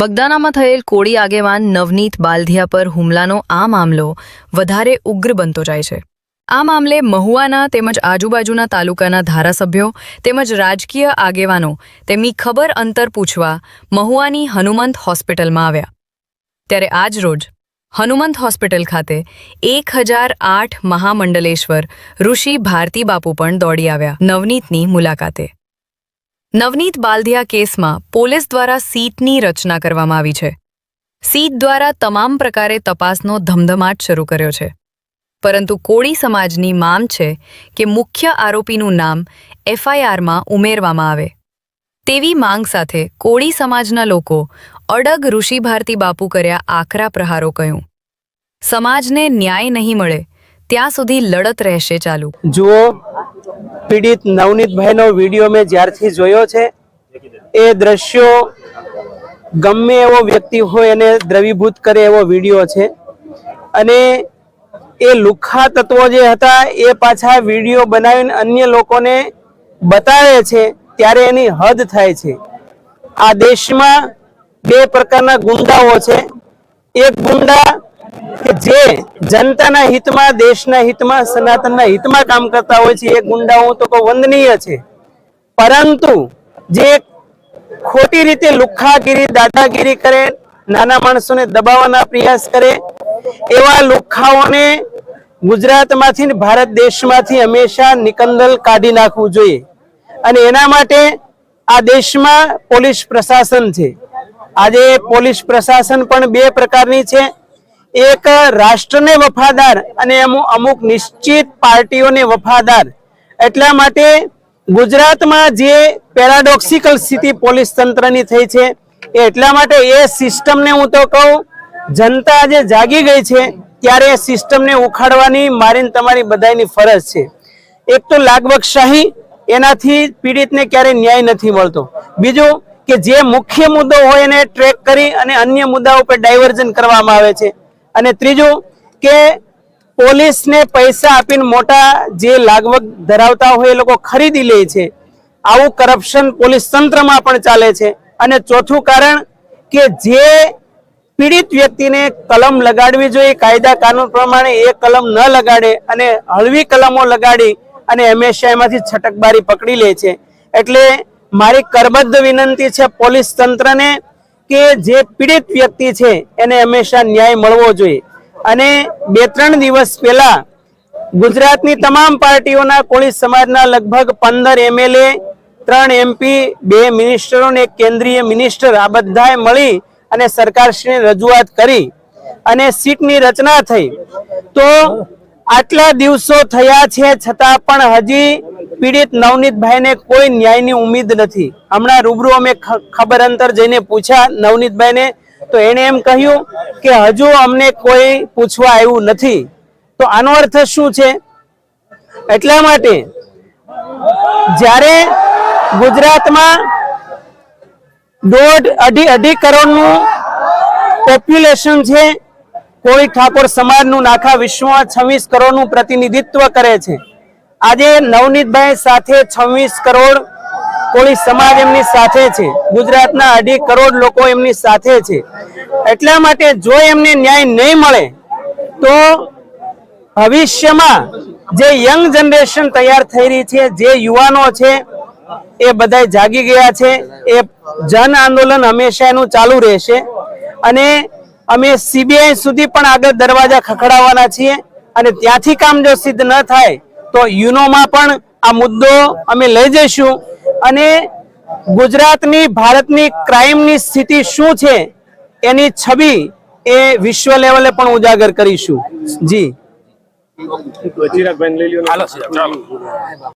બગદાનામાં થયેલ કોળી આગેવાન નવનીત બાલધિયા પર હુમલાનો આ મામલો વધારે ઉગ્ર બનતો જાય છે. આ મામલે મહુવાના તેમજ આજુબાજુના તાલુકાના ધારાસભ્યો તેમજ રાજકીય આગેવાનો તેમની ખબર અંતર પૂછવા મહુવાની હનુમંત હોસ્પિટલમાં આવ્યા. ત્યારે આજ રોજ હનુમંત હોસ્પિટલ ખાતે એક હજાર આઠ મહામંડલેશ્વર ઋષિ ભારતી બાપુ પણ દોડી આવ્યા નવનીતની મુલાકાતે. નવનીત બાલધિયા કેસમાં પોલીસ દ્વારા સીટની રચના કરવામાં આવી છે. સીટ દ્વારા તમામ પ્રકારે તપાસનો ધમધમાટ શરૂ કર્યો છે. પરંતુ કોળી સમાજની માંગ છે કે મુખ્ય આરોપીનું નામ એફઆઈઆરમાં ઉમેરવામાં આવે. તેવી માંગ સાથે કોળી સમાજના લોકો અડગ ઋષિ ભારતી બાપુ કર્યા આકરા પ્રહારો કહ્યું. સમાજને ન્યાય નહીં મળે, ત્યાં સુધી લડત રહેશે ચાલુ. જુઓ પીડિત નવનીતભાઈનો વીડિયો મેં જ્યારથી જોયો છે, એ દ્રશ્યો ગમે એવો વ્યક્તિ હોય એને દ્રવીભૂત કરે એવો વીડિયો છે. અને એ લુખ્ખા તત્વો જે હતા, એ પાછા વીડિયો બનાવીને અન્ય લોકોને બતાવે છે, ત્યારે એની હદ થાય છે. આ દેશમાં બે પ્રકારના ગુંડાઓ છે. એક ગુંડા કે જે જનતાના હિતમાં, દેશના હિતમાં, સનાતનના હિતમાં કામ કરતા હોય છે, એ ગુંડાઓ તો કોઈ વંદનીય છે. પરંતુ જે ખોટી રીતે લુખ્ખાગીરી દાદાગીરી કરે, નાના માણસોને દબાવવાના પ્રયાસ કરે, એવા લુખ્ખાઓને ગુજરાતમાંથી ભારત દેશમાંથી હંમેશા નિકંદલ કાઢી નાખવું જોઈએ. અને એના માટે આ દેશમાં પોલીસ પ્રશાસન છે. આજે પોલીસ પ્રશાસન પણ બે પ્રકારની છે. એક રાષ્ટ્રને વફાદાર અને અમુક નિશ્ચિત પાર્ટીઓને વફાદાર. એટલા માટે ગુજરાતમાં જે પેરાડોક્સિકલ સ્થિતિ પોલીસ તંત્રની થઈ છે, એ એટલા માટે એ સિસ્ટમને હું તો કહું, જનતા આજે જાગી ગઈ છે, ત્યારે એ સિસ્ટમને ઉખાડવાની મારીને તમારી બધાની ફરજ છે. એક તો લાગબગશાહી એનાથી પીડિતને ક્યારેય ન્યાય નથી મળતો. બીજું કે જે મુખ્ય મુદ્દો હોય એને ટ્રેક કરી અને અન્ય મુદ્દાઓ પર ડાયવર્ઝન કરવામાં આવે છે. અને ત્રીજું કે પોલીસને પૈસા આપીને મોટા જે લાગવગ ધરાવતા હોય એ લોકો ખરીદી લે છે. આવું કરપ્શન પોલીસ તંત્રમાં પણ ચાલે છે. અને ચોથું કારણ કે જે પીડિત વ્યક્તિને કલમ લગાડવી જોઈએ, કાયદા કાનૂન પ્રમાણે એ કલમ ન લગાડે અને હળવી કલમો લગાડી અને હંમેશા એમાંથી છટકબારી પકડી લે છે. એટલે મારી કરબદ્ધ વિનંતી છે પોલીસ તંત્રને કે જે પીડિત વ્યક્તિ છે એને હંમેશા ન્યાય મળવો જોઈએ. અને બે ત્રણ દિવસ પહેલા ગુજરાતની તમામ પાર્ટીઓના કોળી સમાજના લગભગ પંદર એમએલએ ત્રણ એમપી બે મિનિસ્ટરો અને એક કેન્દ્રીય મિનિસ્ટર આ બધાએ મળી અને સરકારશ્રીને રજૂઆત કરી અને સીટની રચના થઈ. તો આટલા દિવસો થયા છે, છતાં પણ હજી પીડિત નવનીતભાઈને કોઈ ન્યાયની ઉમ્મીદ નથી. હમણાં રૂબરૂ અમે ખબર અંતર જઈને પૂછ્યા નવનીતભાઈને તો એણે એમ કહ્યું કે હજુ અમને કોઈ પૂછવા આવ્યું નથી. તો આનો અર્થ શું છે? એટલા માટે, જ્યારે ગુજરાતમાં દોઢ અઢી અઢી કરોડનું પોપ્યુલેશન છે કોળી ઠાકોર સમાજનું નાખા વિશ્વમાં છવ્વીસ કરોડનું પ્રતિનિધિત્વ કરે છે. આજે નવનીતભાઈ સાથે છવ્વીસ કરોડ કોળી સમાજ એમની સાથે છે. ગુજરાતના અઢી કરોડ લોકો એમની સાથે છે. એટલા માટે જો એમને ન્યાય નહીં મળે, તો ભવિષ્યમાં જે યંગ જનરેશન તૈયાર થઈ રહી છે, જે યુવાનો છે, એ બધા જાગી ગયા છે. એ જન આંદોલન હંમેશા એનું ચાલુ રહેશે. અને અમે સીબીઆઈ સુધી પણ આગળ દરવાજા ખખડાવવાના છીએ. અને ત્યાંથી કામ જો સિદ્ધ ન થાય તો યુનોમાં પણ આ મુદ્દો અમે લઈ જઈશું. અને ગુજરાતની ભારતની ક્રાઇમની સ્થિતિ શું છે એની છબી એ વિશ્વ લેવલે પણ ઉજાગર કરીશું. જી.